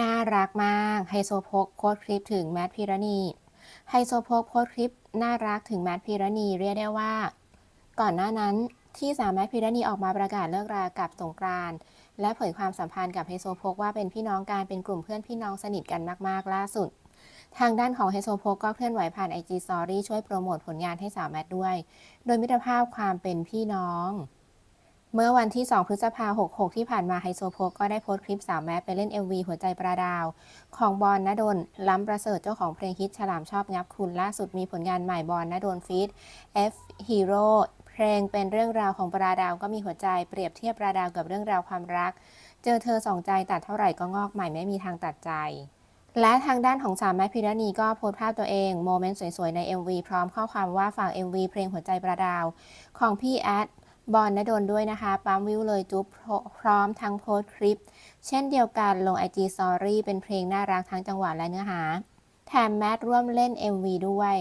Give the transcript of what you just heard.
น่ารักมากไฮโซโพกโพสต์คลิปถึงแมทพิรณีไฮโซโพกโพสคลิปน่ารักถึงแมทพิรณีเรียกได้ว่า ก่อนหน้านั้นที่สาวแมทพิรณีออกมาประกาศเลิกรากับสงกรานและเผยความสัมพันธ์กับไฮโซโพกว่าเป็นพี่น้องการเป็นกลุ่มเพื่อนพี่น้องสนิทกันมากๆล่าสุด ทางด้านของไฮโซโพกก็เคลื่อนไหวผ่านไอจีสตอรี่ช่วยโปรโมทผลงานให้สาวแมทด้วย โดยมิตรภาพความเป็นพี่น้อง เมื่อวันที่ 2 พฤษภาคม66 ที่ผ่านมาไฮโซโพกก็ได้โพสต์คลิปสาวแมทไปเล่น MV หัวใจปลาดาว ของบอลนดลล้ำประเสริฐเจ้าของเพลงฮิตฉลามชอบงับคุณล่าสุดมีผลงานใหม่บอลนดลฟีด F Hero เพลงเป็นเรื่องราวของปลาดาวก็มีหัวใจเปรียบเทียบปลาดาวกับเรื่องราวความรัก เจอเธอสองใจตัดเท่าไหร่ก็งอกใหม่ไม่มีทางตัดใจและทางด้านของสาวแมทพิรณีก็โพสภาพตัวเองโมเมนต์สวยๆ ใน MV พร้อมข้อความว่าฝาก MV เพลงหัวใจปลาดาว ของพี่แอด บอลนดนด้วยนะคะ ปั๊มวิวเลยจุ๊บพร้อมทั้งโพสต์คลิป เช่นเดียวกันลง IG Story เป็นเพลงน่ารักทั้งจังหวะและเนื้อหา แถมแมทร่วมเล่น MV ด้วย